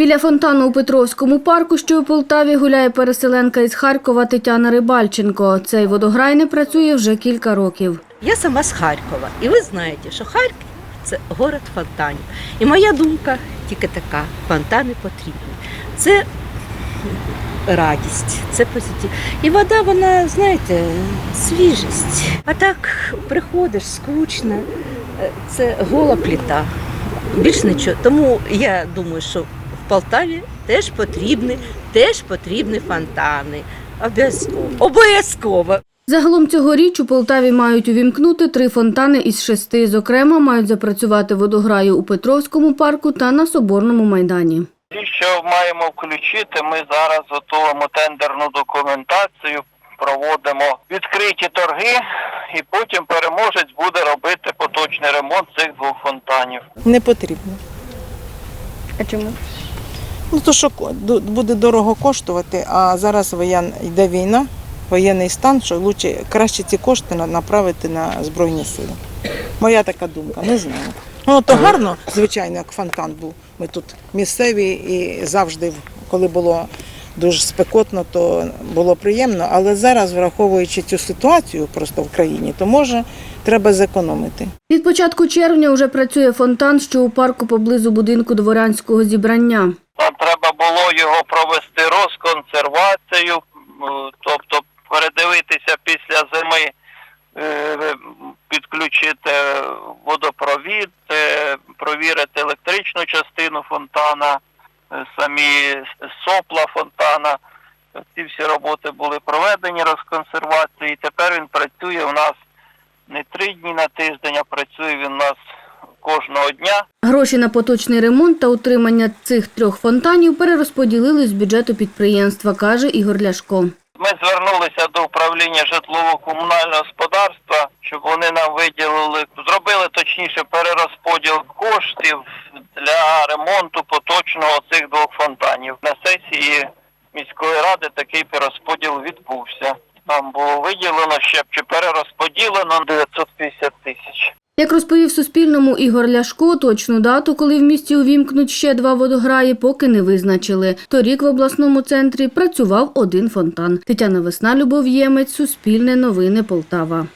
Біля фонтану у Петровському парку, що у Полтаві, гуляє переселенка із Харкова Тетяна Рибальченко. Цей водограй не працює вже кілька років. Я сама з Харкова, і ви знаєте, що Харків це город фонтанів. І моя думка тільки така: фонтани потрібні. Це радість, це позитив. І вода, вона, знаєте, свіжість. А так приходиш, скучно, е, це гола пліта. Більш нічого. Тому я думаю, що Полтаві теж потрібні, теж потрібні фонтани. Обов'язково. Обов'язково. Загалом цьогоріч у Полтаві мають увімкнути три фонтани із шести. Зокрема, мають запрацювати водограї у Петровському парку та на Соборному майдані. Ті, що маємо включити, ми зараз готуємо тендерну документацію, проводимо відкриті торги, і потім переможець буде робити поточний ремонт цих двох фонтанів. Не потрібно. А чому? Ну то що буде дорого коштувати, а зараз воєн, йде війна, воєнний стан, що лучше, краще ці кошти направити на Збройні сили. Моя така думка, не знаю. Ну то гарно, звичайно, як фонтан був. Ми тут місцеві і завжди, коли було дуже спекотно, то було приємно. Але зараз, враховуючи цю ситуацію просто в країні, то може треба зекономити. Від початку червня вже працює фонтан, що у парку поблизу будинку дворянського зібрання. Його провести розконсервацію, тобто передивитися після зими, е, підключити водопровід, е, провірити електричну частину фонтана, е, самі сопла фонтана. Ці всі роботи були проведені розконсервації. Тепер він працює у нас не три дні на тиждень, а працює він у нас кожного дня. Гроші на поточний ремонт та утримання цих трьох фонтанів перерозподілили з бюджету підприємства, каже Ігор Ляшко. Ми звернулися до управління житлово-комунального господарства, щоб вони нам виділили, зробили точніше перерозподіл коштів для ремонту поточного цих двох фонтанів. На сесії міської ради такий перерозподіл відбувся. Нам було виділено ще чи перерозподілено 950 тисяч. Як розповів Суспільному Ігор Ляшко, точну дату, коли в місті увімкнуть ще два водограї, поки не визначили. Торік в обласному центрі працював один фонтан. Тетяна Весна, Любов Ємець, Суспільне новини Полтава.